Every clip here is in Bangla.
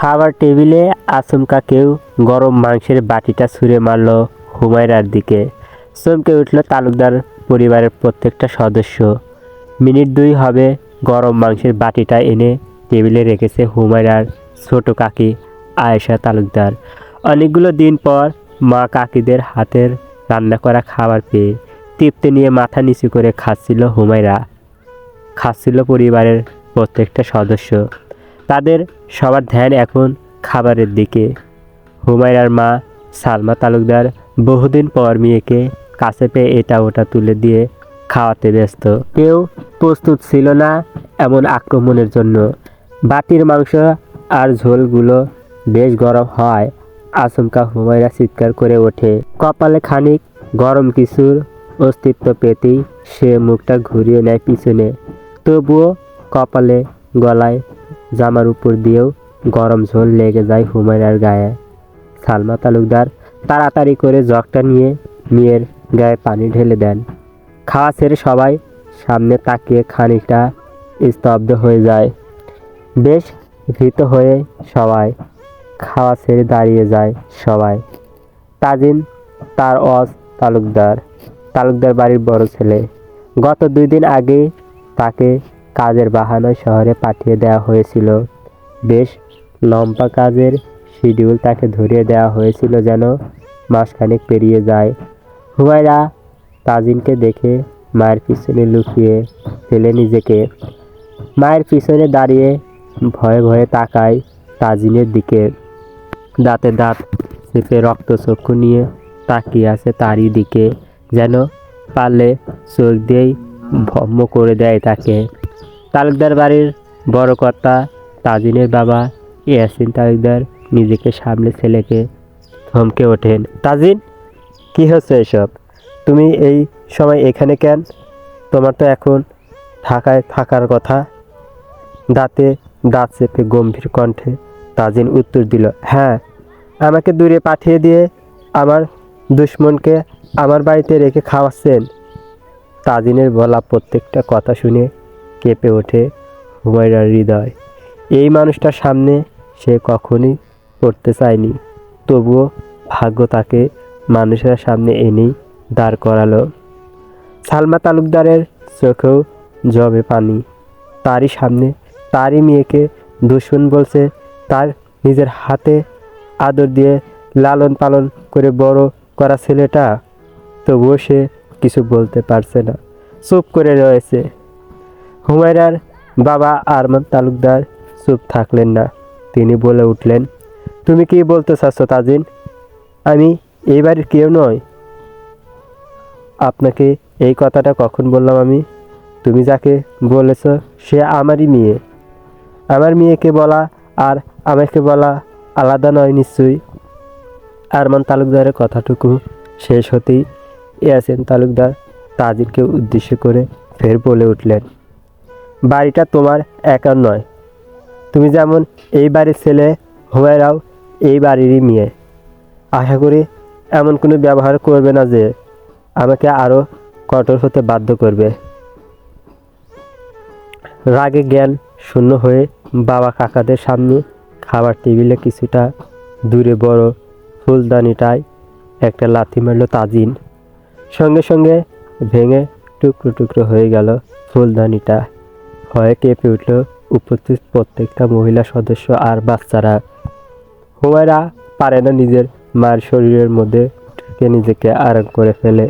খাবার টেবিলে আচমকা কেউ গরম মাংসের বাটিটা ছুঁড়ে মারল হুমায়রার দিকে। চমকে উঠল তালুকদার পরিবারের প্রত্যেকটা সদস্য। মিনিট দুই হবে গরম মাংসের বাটিটা এনে টেবিলে রেখেছে হুমায়রার ছোট কাকি আয়েশা তালুকদার। অনেকগুলো দিন পর মা কাকিদের হাতের রান্না করা খাবার পেয়ে তৃপ্তি নিয়ে মাথা নিচু করে খাচ্ছিল হুমায়রা। খাচ্ছিল পরিবারের প্রত্যেকটা সদস্য। তাদের সবার ধ্যান এখন খাবারের দিকে। হুমায়রার মা সালমা তালুকদার বহুদিন পর মেয়েকে কাছে পেয়ে এটা ওটা তুলে দিয়ে খাওয়াতে ব্যস্ত। কেউ প্রস্তুত ছিল না এমন আক্রমণের জন্য। বাটির মাংস আর ঝোলগুলো বেশ গরম হয়, আচমকা হুমায়রা চিৎকার করে ওঠে। কপালে খানিক গরম কিছুর অস্তিত্ব পেতেই সে মুখটা ঘুরিয়ে নেয় পিছনে। তবুও কপালে গলায় জামার উপর দিয়েও গরম ঝোল লেগে যায় হুমায়রার গায়ে। সালমা তালুকদার তাড়াতাড়ি করে জগটা নিয়ে মেয়ের গায়ে পানি ঢেলে দেন। খাওয়া ছেড়ে সবাই সামনে তাকিয়ে খানিকটা স্তব্ধ হয়ে যায়। বেশ ভীত হয়ে সবাই খাওয়া ছেড়ে দাঁড়িয়ে যায় সবাই। তাজিন, তার অজ তালুকদার তালুকদার বাড়ির বড় ছেলে। গত দুই দিন আগে তাকে কাজের বাহানায় শহরে পাঠিয়ে দেওয়া হয়েছিল। বেশ লম্বা কাজের শিডিউল তাকে ধরিয়ে দেওয়া হয়েছিল যেন মাসখানেক পেরিয়ে যায়। হুমায়রা তাজিনকে দেখে মায়ের পিছনে লুকিয়ে ফেলে নিজেকে। মায়ের পিছনে দাঁড়িয়ে ভয়ে ভয়ে তাকায় তাজিনের দিকে। দাঁতে দাঁত চেপে রক্তচক্ষু নিয়ে তাকিয়ে আছে তারই দিকে, যেন পারলে চোখ দিয়েই ভম্ম করে দেয় তাকে। তালুকদার বাড়ির বড় কর্তা তাজিনের বাবা ইয়াসিন তালুকদার নিজেকে সামলে ছেলেকে থমকে ওঠেন। তাজিন, কি হচ্ছে এসব? তুমি এই সময় এখানে কেন? তোমার তো এখন ঢাকায় থাকার কথা। দাঁতে দাঁত চেপে গম্ভীর কণ্ঠে তাজিন উত্তর দিল হ্যাঁ আমাকে দূরে পাঠিয়ে দিয়ে আমার দুশ্মনকে আমার বাড়িতে রেখে খাওয়াচ্ছেন। তাজিনের বলা প্রত্যেকটা কথা শুনে কেঁপে ওঠে হুমায়রার হৃদয়। এই মানুষটার সামনে সে কখনই পড়তে চায়নি। তবুও ভাগ্য তাকে মানুষের সামনে এনেই দাঁড় করালো। সালমা তালুকদারের চোখেও জমে পানি। তারই সামনে তারই মেয়েকে দুশ্মন বলছে, তার নিজের হাতে আদর দিয়ে লালন পালন করে বড় করা ছেলেটা। তবুও সে কিছু বলতে পারছে না। চুপ করে রয়েছে। হুমায়রার বাবা আরমান তালুকদার চুপ থাকলেন না। তিনি বলে উঠলেন, তুমি কি বলতে চাচ্ছ তাজিন? আমি এই বাড়ির কেউ নয় আপনাকে এই কথাটা কখন বললাম আমি? তুমি যাকে বলেছ সে আমারই মেয়ে। আমার মেয়েকে বলা আর আমাকে বলা আলাদা নয় নিশ্চয়ই। আরমান তালুকদারের কথাটুকু শেষ হতেই ইয়াসিন তালুকদার তাজিরকে উদ্দেশ্য করে ফের বলে উঠলেন বাড়িটা তোমার একার নয়। তুমি যেমন এই বাড়ির ছেলে, হুমায়রাও এই বাড়িরই মেয়ে। আশা করি এমন কোনো ব্যবহার করবে না যে আমাকে আরও কঠোর হতে বাধ্য করবে। রাগে জ্ঞান শূন্য হয়ে বাবা কাকাদের সামনে খাবার টেবিলে কিছুটা দূরে বড় ফুলদানিটায় একটা লাথি মারল তাজিন। সঙ্গে সঙ্গে ভেঙে টুকরো টুকরো হয়ে গেল ফুলদানিটা। ভয়ে কেঁপে উঠল উপস্থিত প্রত্যেকটা মহিলা সদস্য আর বাচ্চারা। হুমায়রা পারে না নিজের মায়ের শরীরের মধ্যে ঢুকে নিজেকে আরাম করে ফেলে।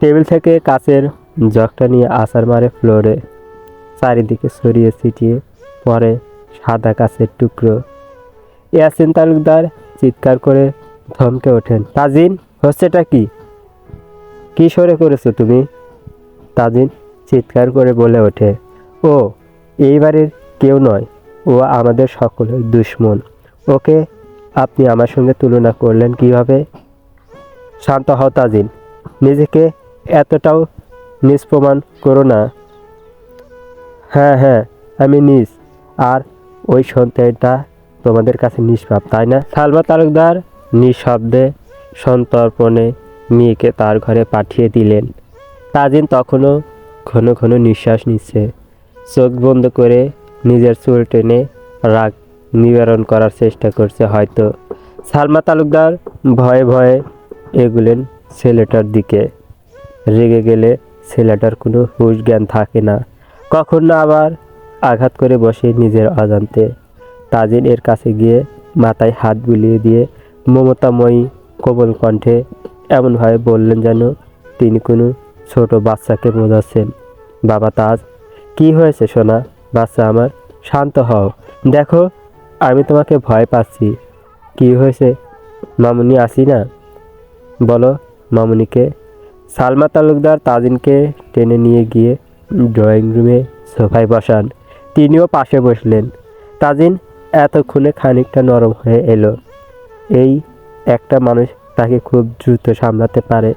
টেবিল থেকে কাচের জগটা নিয়ে আছাড় মারে ফ্লোরে। চারিদিকে ছড়িয়ে ছিটিয়ে পরে সাদা কাচের টুকরো। ইয়াসিন তালুকদার চিৎকার করে ধমকে ওঠেন, তাজিন, হচ্ছেটা কি? কি সরে করেছ তুমি? তাজিন চিৎকার করে বলে ওঠে। ও এই বাড়ির কেউ নয়। ও আমাদের সকলের দুশ্মন। ওকে আপনি আমার সঙ্গে তুলনা করলেন কীভাবে? শান্ত হও তাজিন। নিজেকে এতটাও নিষ্প্রমাণ করো না। হ্যাঁ হ্যাঁ আমি নিজ। আর ওই সন্তানটা তোমাদের কাছে নিষ্পাপ, তাই না? সালমা তালুকদার নিঃশব্দে সন্তর্পণে মেয়েকে তার ঘরে পাঠিয়ে দিলেন। তাজিন তখনও ঘন ঘন নিঃশ্বাস নিচ্ছে। চোখ বন্ধ করে নিজের চুল টেনে রাগ নিবারণ করার চেষ্টা করছে হয়তো। সালমা তালুকদার ভয়ে ভয়ে এগুলেন ছেলেটার দিকে। রেগে গেলে ছেলেটার কোনো হুশ জ্ঞান থাকে না। কখন না আবার আঘাত করে বসে নিজের অজান্তে। তাজিন এর কাছে গিয়ে মাথায় হাত বুলিয়ে দিয়ে, মমতাময়ী কোমল কণ্ঠে এমনভাবে বললেন যেন তিনি কোনো ছোট বাচ্চাকে বোঝাচ্ছেন। বাবা তাজ কি হয়েছে, সোনা? বাচ্চা আমার, শান্ত হও। দেখো, আমি তোমাকে ভয় পাচ্ছি। কি হয়েছে? মামুনি আসি না? বলো, মামুনিকে। সালমা তালুকদার তাজিনকে টেনে নিয়ে গিয়ে ড্রয়িং রুমে সোফায় বসান। তিনিও পাশে বসলেন। তাজিন এতক্ষণে খানিকটা নরম হয়ে এলো। এই একটা মানুষ তাকে খুব দ্রুত সামলাতে পারে।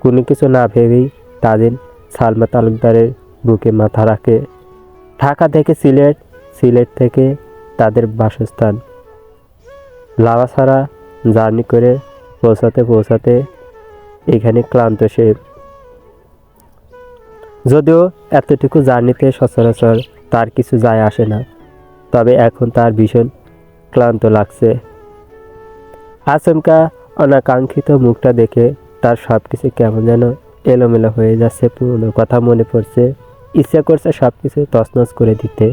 কোনো কিছু না ভেবেই তাজিন সালমা তালুকদারের বুকে মাথা রাখে। ঢাকা থেকে সিলেট সিলেট থেকে তাদের বাসস্থান। লাভাছাড়া জার্নি করে পৌঁছাতে পৌঁছাতে এখানে ক্লান্ত সে। যদিও এতটুকু জার্নিতে সচরাচর তার কিছু যায় আসে না, তবে এখন তার ভীষণ ক্লান্ত লাগছে। আচমকা অনাকাঙ্ক্ষিত মুখটা দেখে তার সব কিছু কেমন যেন এলোমেলো হয়ে যাচ্ছে, পুরনো কথা মনে পড়ছে। ইচ্ছা করছে সব কিছু তছনছ করে দিতে।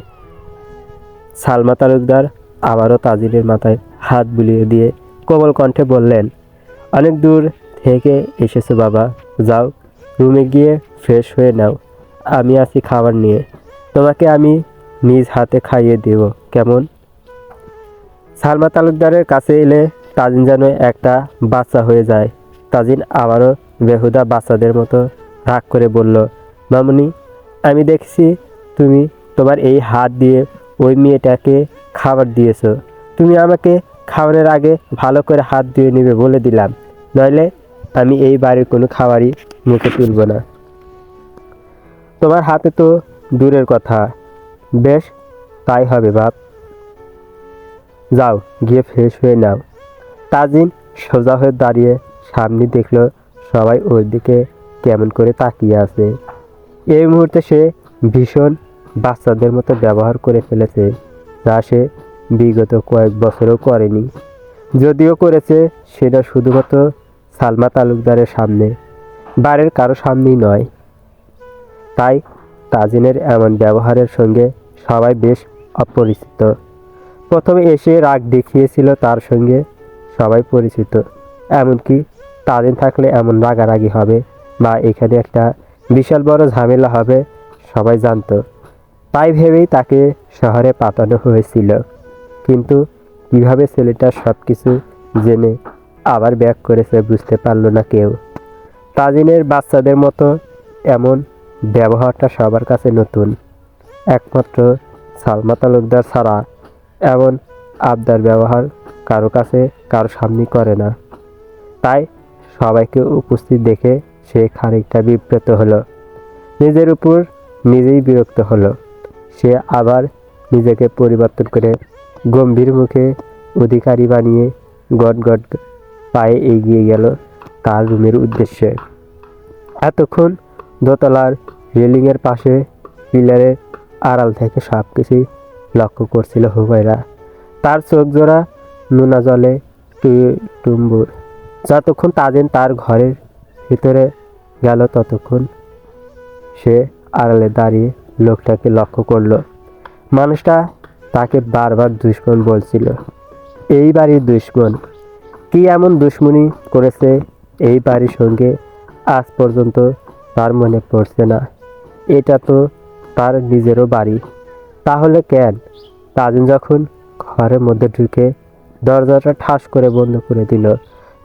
সালমা তালুকদার আবারও তাজিরের মাথায় হাত বুলিয়ে দিয়ে কোমল কণ্ঠে বললেন, অনেক দূর থেকে এসেছ বাবা, যাও, রুমে গিয়ে ফ্রেশ হয়ে নাও। আমি আছি খাবার নিয়ে। তোমাকে আমি নিজ হাতে খাইয়ে দেব, কেমন? সালমা তালুকদারের কাছে এলে তাজিন যেন একটা বাচ্চা হয়ে যায়। তাজিন আবারও বেহুদা বাচ্চাদের মতো রাগ করে বলল, মামুনি আমি দেখছি তুমি তোমার এই হাত দিয়ে ওই মেয়েটাকে খাবার দিয়েছ। তুমি আমাকে খাবারের আগে ভালো করে হাত ধুয়ে নিবে বলে দিলাম। নইলে আমি এই বাড়ির কোনো খাবারই মুখে তুলব না। তোমার হাতে তো দূরের কথা। বেশ, তাই হবে বাপ। যাও, গিয়ে ফ্রেশ হয়ে নাও। তাজিন সোজা হয়ে দাঁড়িয়ে সামনে দেখল সবাই ওর দিকে কেমন করে তাকিয়ে আছে। এই মুহূর্তে সে ভীষণ বাচ্চাদের মতো ব্যবহার করে ফেলেছে, যা সে বিগত কয়েক বছরও করেনি। যদিও করেছে, সেটা শুধুমাত্র সালমা তালুকদারের সামনে, বাড়ির কারও সামনেই নয়। তাই তাজিনের এমন ব্যবহারের সঙ্গে সবাই বেশ অপরিচিত। প্রথমে এসে রাগ দেখিয়েছিল তার সঙ্গে সবাই পরিচিত, এমনকি তাজিন থাকলে এমন রাগারাগি হবে, বা এখানে একটা বিশাল বড় ঝামেলা হবে, সবাই জানতো। তাই ভেবেই তাকে শহরে পাঠানো হয়েছিল। কিন্তু কীভাবে ছেলেটা সব কিছু জেনে আবার ব্যাক করেছে বুঝতে পারল না কেউ। তাজিনের বাচ্চাদের মতো এমন ব্যবহারটা সবার কাছে নতুন। একমাত্র সালমা তালুকদার ছাড়া এমন আবদার ব্যবহার কারও কাছে কারও সামনে করে না। তাই সবাইকে উপস্থিত দেখে সে খানিকটা বিব্রত হলো। নিজের উপর নিজেই বিরক্ত হলো। সে আবার নিজেকে পরিবর্তন করে গম্ভীর মুখে অধিকারী বানিয়ে গট গট পায়ে এগিয়ে গেল তার রুমের উদ্দেশ্যে। এতক্ষণ দোতলার রেলিংয়ের পাশে পিলারের আড়াল থেকে সব কিছুই লক্ষ্য করছিল হুমায়রা। তার চোখ জোড়া নোনা জলে টুম্বুর যতক্ষণ তাজেন তার ঘরের ভিতরে গেল ততক্ষণ। সে আড়ালে দাঁড়িয়ে লোকটাকে লক্ষ্য করল। মানুষটা তাকে বারবার দুশ্মন বলছিল। এই বাড়ির দুশ্মন। কি এমন দুশ্মনী করেছে এই বাড়ির সঙ্গে আজ পর্যন্ত তার মনে পড়ছে না। এটা তো তার নিজেরও বাড়ি। তাহলে কেন? তাজিন যখন ঘরের মধ্যে ঢুকে দরজাটা ঠাস করে বন্ধ করে দিল,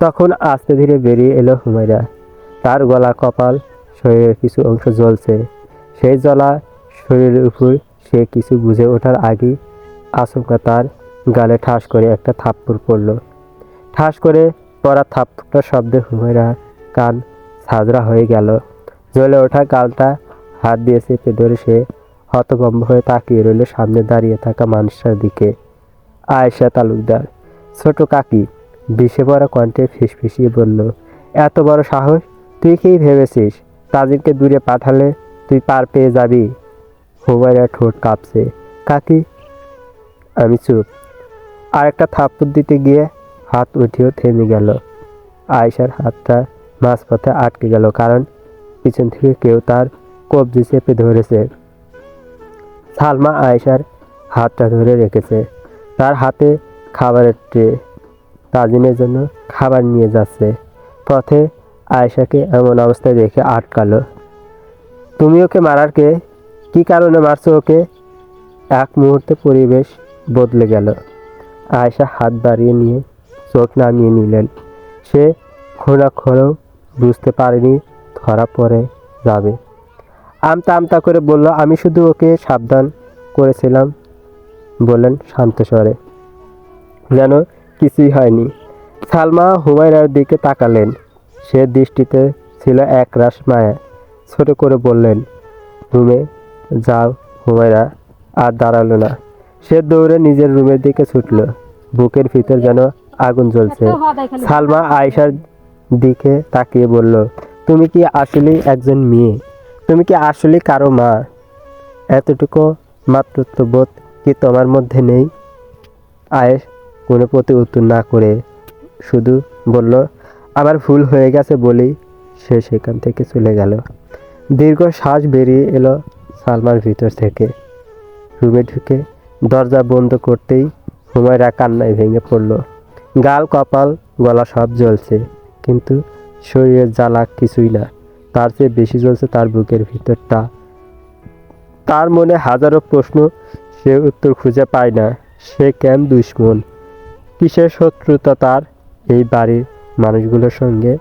তখন আস্তে ধীরে বেরিয়ে এলো হুমায়রা। তার গলা কপাল শরীরের কিছু অংশ জ্বলছে। সেই জ্বলা শরীরের উপর সে কিছু বুঝে ওঠার আগেই আচমকা তার গালে ঠাস করে একটা থাপ্পড় পড়ল। ঠাস করে পড়া থাপ্পড়টার শব্দে হুমায়রা কান সাজরা হয়ে গেল। জ্বলে ওঠা গালটা হাত দিয়ে চেপে ধরে সে হতভম্ব হয়ে তাকিয়ে রইল সামনে দাঁড়িয়ে থাকা মানুষটার দিকে। আয়েশা তালুকদার, ছোট কাকি, বিষে পড়া কণ্ঠে ফিসফিসিয়ে বলল, এত বড় সাহস? তুই কি ভেবেছিস? তাজিরকে দূরে পাঠালে তুই পার পেয়ে যাবি? হুমায়রা ঠোঁট কাঁপছে। কাকি, আমি চুপ। আরেকটা থাপ্পড় দিতে গিয়ে হাত উঠেও থেমে গেল। আয়েশার হাতটা মাঝপথে আটকে গেল কারণ পিছন থেকে কেউ তার কবজি চেপে ধরেছে। সালমা আয়েশার হাতটা ধরে রেখেছে। তার হাতে খাবারের ট্রে। তাজিনের জন্য খাবার নিয়ে যাচ্ছে। পথে আয়েশাকে এমন অবস্থায় দেখে আটকালো। তুমি ওকে মারার কে? কি কারণে মারছো ওকে? এক মুহূর্তে পরিবেশ বদলে গেল। আয়েশা হাত বাড়িয়ে নিয়ে চোখ নামিয়ে নিলেন। সে ক্ষণাক্ষণেও বুঝতে পারেনি ধরা পড়ে যাবে। আমতা আমতা করে বলল, আমি শুধু ওকে সাবধান করেছিলাম, বললেন শান্ত স্বরে। যেন কিছুই হয়নি। সালমা হুমায়রার দিকে তাকালেন। সে দৃষ্টিতে ছিল এক রাস মায়া। ছোট করে বললেন রুমে যাও হুমায়রা আর দাঁড়াল না। সে দৌড়ে নিজের রুমের দিকে ছুটল। বুকের ভিতর যেন আগুন জ্বলছে। সালমা আয়েশার দিকে তাকিয়ে বলল তুমি কি আসলে একজন মেয়ে? তুমি কি আসলে কারও মা? এতটুকু মাতৃত্ববোধ কি তোমার মধ্যে নেই? আয়েশ কোনো প্রতি উত্তর না করে শুধু বলল আমার ভুল হয়ে গেছে বলেই সে সেখান থেকে চলে গেল। দীর্ঘ শ্বাস বেরিয়ে এলো সালমার ভিতর থেকে। রুমে ঢুকে দরজা বন্ধ করতেই হুমায়রা কান্নায় ভেঙে পড়ল। গাল, কপাল, গলা সব জ্বলছে, কিন্তু শরীরের জ্বালা কিছুই না। তার চেয়ে বেশি জ্বলছে তার বুকের ভিতরটা। তার মনে হাজারো প্রশ্ন, সে উত্তর খুঁজে পায় না। সে কেন দুশ্মন? কিসের শত্রুতা তার? এই বাড়ির মানুষগুলোর সঙ্গে।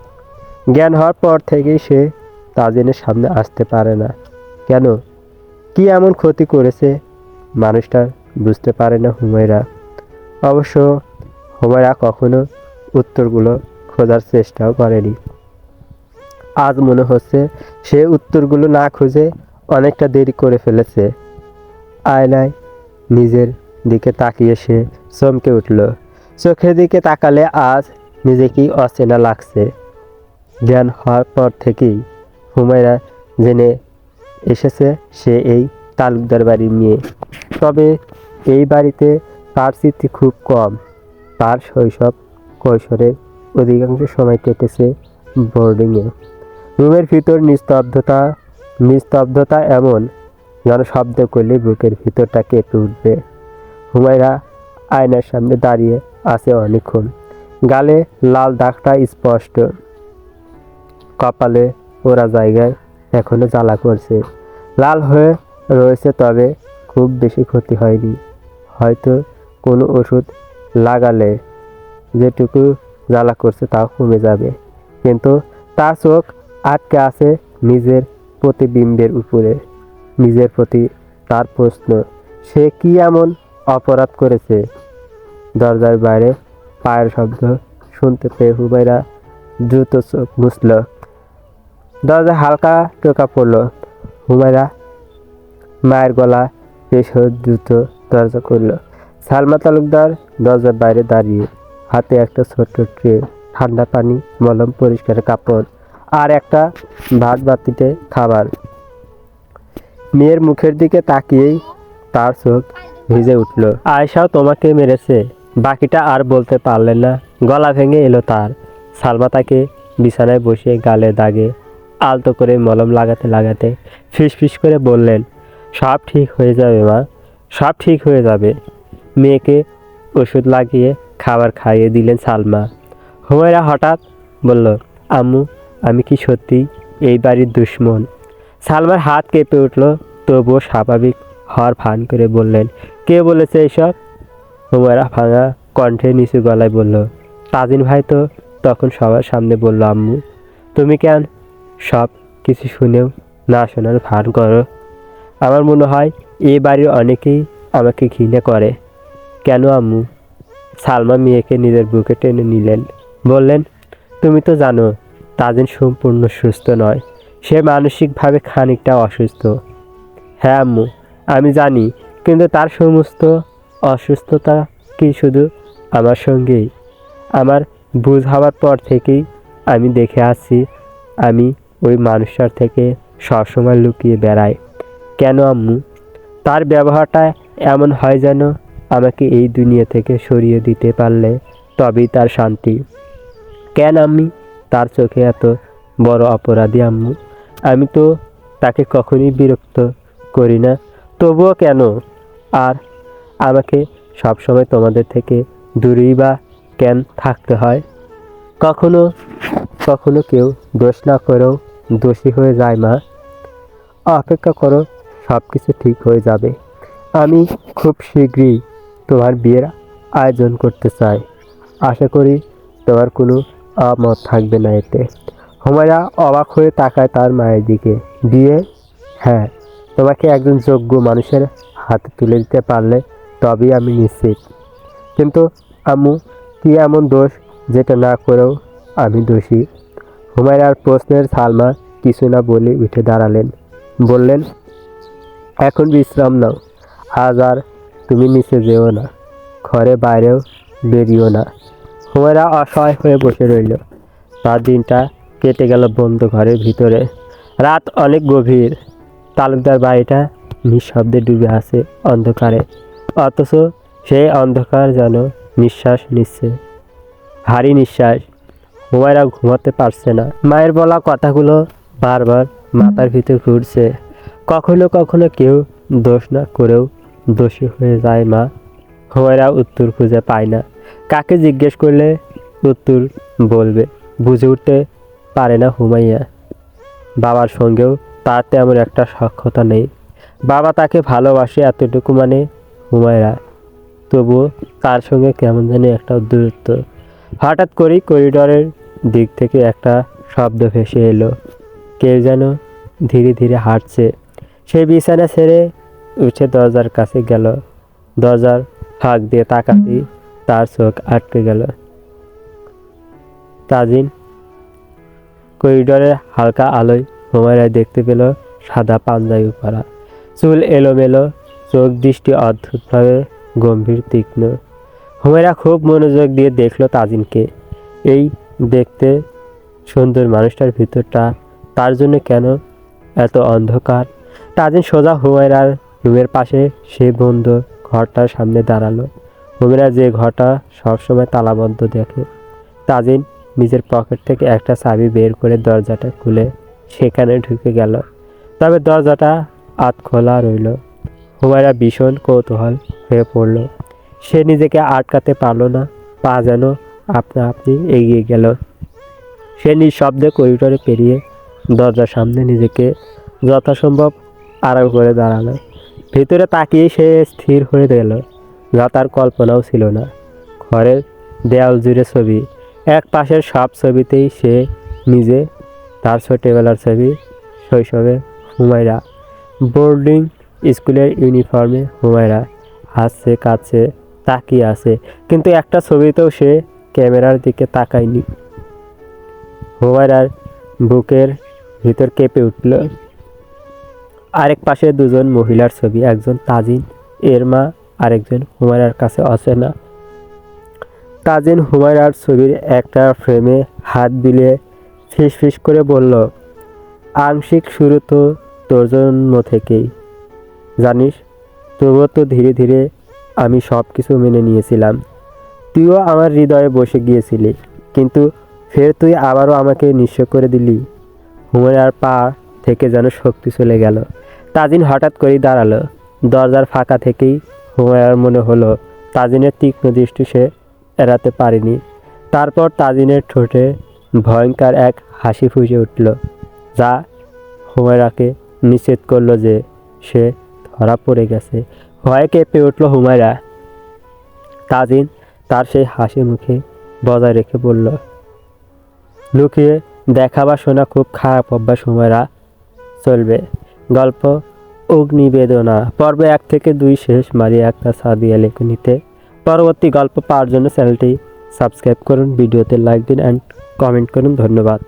জ্ঞান হওয়ার পর থেকেই সে তাজিনের সামনে আসতে পারে না। কেন? কি এমন ক্ষতি করেছে? মানুষটা বুঝতে পারে না হুমায়রা। অবশ্য হুমায়রা কখনো উত্তরগুলো খোঁজার চেষ্টাও করেনি। আজ মনে হচ্ছে সে উত্তরগুলো না খুঁজে অনেকটা দেরি করে ফেলেছে। আয়নায় নিজের দিকে তাকিয়ে সে চমকে উঠল। চোখের দিকে তাকালে আজ নিজেকেই অচেনা লাগছে। জ্ঞান হওয়ার পর থেকেই হুমায়রা জেনে এসেছে সে এই তালুকদার বাড়ির মেয়ে। তবে এই বাড়িতে তার স্মৃতি খুব কম। তার শৈশব কৈশোরের অধিকাংশ সময় কেটেছে বোর্ডিংয়ে। রুমের ভিতর নিস্তব্ধতা নিস্তব্ধতা এমন যেন শব্দ করলে বুকের ভিতরটা কেঁপে উঠবে। হুমায়রা আয়নার সামনে দাঁড়িয়ে আছে অনেকক্ষণ। গালে লাল দাগটা স্পষ্ট। কপালে ওরা জায়গায় এখনও জ্বালা করছে। লাল হয়ে রয়েছে তবে খুব বেশি ক্ষতি হয়নি। হয়তো কোনো ওষুধ লাগালে যেটুকু জ্বালা করছে তাও কমে যাবে। কিন্তু তার চোখ আটকে আছে নিজের প্রতিবিম্বের উপরে। নিজের প্রতি তার প্রশ্ন, সে কি এমন অপরাধ করেছে? দরজার বাইরে পায়ের শব্দ শুনতে পেয়ে হুবাইরা দ্রুত চোখ মুছল। দরজা হালকা টোকা পড়ল। হুমায়রা মায়ের গলা পেশ দ্রুত দরজা করল সালমা তালুকদার দরজার বাইরে দাঁড়িয়ে হাতে একটা ছোট্ট ট্রে, ঠান্ডা পানি, মলম, পরিষ্কার কাপড় আর একটা ভাত বাতিতে খাবার। মেয়ের মুখের দিকে তাকিয়েই তার চোখ ভিজে উঠল। আয়সাও তোমাকে মেরেছে। বাকিটা আর বলতে পারলেন না। গলা ভেঙে এলো তার। সালমা তাকে বিছানায় বসিয়ে গালে দাগে, আলতো করে মলম লাগাতে লাগাতে ফিস করে বললেন, সব ঠিক হয়ে যাবে মা, সব ঠিক হয়ে যাবে। মেয়েকে ওষুধ লাগিয়ে খাবার খাইয়ে দিলেন সালমা। হুমায়রা হঠাৎ বলল, আম্মু, আমি কি সত্যি এই বাড়ির দুশ্মন? সালমার হাত কেঁপে উঠল, তবুও স্বাভাবিক হওয়ার ভান করে বললেন, কে বলেছে এইসব হুমায়রা ভাঙা কণ্ঠে নিচু গলায় বলল, তাজিন ভাই তো তখন সবার সামনে বলল, আম্মু, তুমি কেন সব কিছু শুনেও না শোনার ভান করো? আমার মনে হয় এই বাড়ির অনেকেই আমাকে ঘৃণা করে। কেন আম্মু? সালমা মেয়েকে নিজের বুকে টেনে নিলেন, বললেন, তুমি তো জানো, তাজিন সম্পূর্ণ সুস্থ নয়, সে মানসিকভাবে খানিকটা অসুস্থ। হ্যাঁ আম্মু, আমি জানি, কিন্তু তার সমস্ত অসুস্থতা কি শুধু আমার সঙ্গেই? আমার বুঝ হওয়ার পর থেকেই আমি দেখে আসছি, আমি ওই মানুষটার থেকে সবসময় লুকিয়ে বেড়াই। কেন আম্মু? তার ব্যবহারটা এমন হয় যেন আমাকে এই দুনিয়া থেকে সরিয়ে দিতে পারলে তবেই তার শান্তি। কেন আমি তার চোখে এত বড় অপরাধী আম্মু। আমি তো তাকে কখনই বিরক্ত করি না, তবুও কেন? আর আমাকে সবসময় তোমাদের থেকে দূরেই বা কেন থাকতে হয়? কখনো কখনো কেউ দোষ না করেও দোষী হয়ে যায় মা। অপেক্ষা করো সব কিছু ঠিক হয়ে যাবে। আমি খুব শীঘ্রই তোমার বিয়ের আয়োজন করতে চাই। আশা করি তোমার কোনো আমত থাকবে না এতে। হুমায়রা অবাক হয়ে তাকায় তার মায়ের দিকে। বিয়ে? হ্যাঁ তোমাকে একজন যোগ্য মানুষের হাতে তুলে দিতে পারলে তবেই আমি নিশ্চিত। কিন্তু আম্মু, কি এমন দোষ যেটা না করেও আমি দোষী? হুমায়রার প্রশ্নের সালমা কিছু না বলে উঠে দাঁড়ালেন। বললেন, এখন বিশ্রাম নাও। আজ আর তুমি নিচে যেও না। ঘরে বাইরেও বেরিও না। হুমায়রা অসহায় হয়ে বসে রইল। তার দিনটা কেটে গেল বন্ধ ঘরের ভিতরে। রাত অনেক গভীর। তালুকদার বাড়িটা নিঃশব্দে ডুবে আছে অন্ধকারে। অথচ সেই অন্ধকার যেন নিঃশ্বাস নিচ্ছে। ভারী নিঃশ্বাস। হুমায়রা ঘুমাতে পারছে না। মায়ের বলা কথাগুলো বারবার মাথার ভিতর ঘুরছে। কখনো কখনো কেউ দোষ না করেও দোষী হয়ে যায় মা। হুমায়রা উত্তর খুঁজে পায় না। কাকে জিজ্ঞেস করলে উত্তর বলবে। বুঝে উঠতে পারে না হুমাইয়া। বাবার সঙ্গেও তার তেমন একটা সক্ষতা নেই। বাবা তাকে ভালোবাসে এতটুকু মানে হুমায়রা। তবুও তার সঙ্গে কেমন জানি একটা দূরত্ব। হঠাৎ করেই করিডরের দিক থেকে একটা শব্দ ভেসে এলো। কেউ যেন ধীরে ধীরে হাঁটছে। সে বিছানা ছেড়ে উঠে দরজার কাছে গেল। দরজার ফাঁক দিয়ে তাকাতেই তার চোখ আটকে গেল। তাজিন, করিডোরের হালকা আলোয় হুমায়রা দেখতে পেল সাদা পাঞ্জাবি পরা। চুল এলোমেলো চোখ দৃষ্টি অদ্ভুতভাবে গম্ভীর, তীক্ষ্ণ। হুমায়রা খুব মনোযোগ দিয়ে দেখল তাজিনকে। এই দেখতে সুন্দর মানুষটার ভিতরটা, তার জন্য কেন এত অন্ধকার? তাজিন সোজা হুমায়রার রুমের পাশে সে বন্ধ ঘরটার সামনে দাঁড়াল। হুমেরা যে ঘরটা সবসময় তালাবদ্ধ দেখে। তাজিন নিজের পকেট থেকে একটা চাবি বের করে দরজাটা খুলে সেখানে ঢুকে গেল। তবে দরজাটা আত খোলা রইল। হুমায়রা ভীষণ কৌতূহল হয়ে পড়ল। সে নিজেকে আটকাতে পারল না, পা যেন আপনা আপনি এগিয়ে গেল। সে নিঃশব্দে করিডোরে পেরিয়ে দরজার সামনে নিজেকে যথাসম্ভব আড়াল করে দাঁড়াল। ভিতরে তাকিয়ে সে স্থির হয়ে গেল, যা তার কল্পনাও ছিল না। ঘরের দেয়াল জুড়ে ছবি, এক পাশের সব ছবিতেই সে নিজে তার ছোটবেলার ছবি, শৈশবে হুমায়রা। বোর্ডিং স্কুলের ইউনিফর্মে হুমায়রা হাসছে, কাঁদছে, তাকিয়ে আছে। কিন্তু একটা ছবিতেও সে ক্যামেরার দিকে তাকায়নি। হুমায়রার বুকের ভিতর কেঁপে উঠল। আরেক পাশে দুজন মহিলার ছবি, একজন তাজিন, এর মা আরেকজন হুমায়রার কাছে অচেনা। তাজিন হুমায়রার ছবির একটা ফ্রেমে হাত বিলিয়ে ফিস ফিস করে বলল, আংশিক শুরু তো তোর জন্ম থেকেই। জানিস, তবুও তো ধীরে ধীরে আমি সব কিছু মেনে নিয়েছিলাম। তুইও আমার হৃদয়ে বসে গিয়েছিলি, কিন্তু ফের তুই আবারও আমাকে নিঃস্ব করে দিলি। হুমায়রার পা থেকে যেন শক্তি চলে গেল। তাজিন হঠাৎ করেই দাঁড়াল। দরজার ফাঁকা থেকেই হুমায়ার মনে হলো, তাজিনের তীক্ষ্ণ দৃষ্টি সে এড়াতে পারেনি। তারপর তাজিনের ঠোঁটে ভয়ঙ্কর এক হাসি ফুসে উঠল, যা হুমায়রাকে নিষেধ করল যে সে ধরা পড়ে গেছে। ভয়ে কেঁপে উঠল হুমায়রা। তাজিন তার সেই হাসি মুখে বজায় রেখে বলল, লুকিয়ে দেখা বা শোনা খুব খারাপ অভ্যাস হুমায়রা। চলবে। গল্প, অগ্নিবেদনা, পর্ব এক থেকে দুই শেষ মারিয়া একটা সাদিয়া লেখনীতে পরবর্তী গল্প পাওয়ার জন্য চ্যানেলটি সাবস্ক্রাইব করুন, ভিডিওতে লাইক দিন অ্যান্ড কমেন্ট করুন। ধন্যবাদ।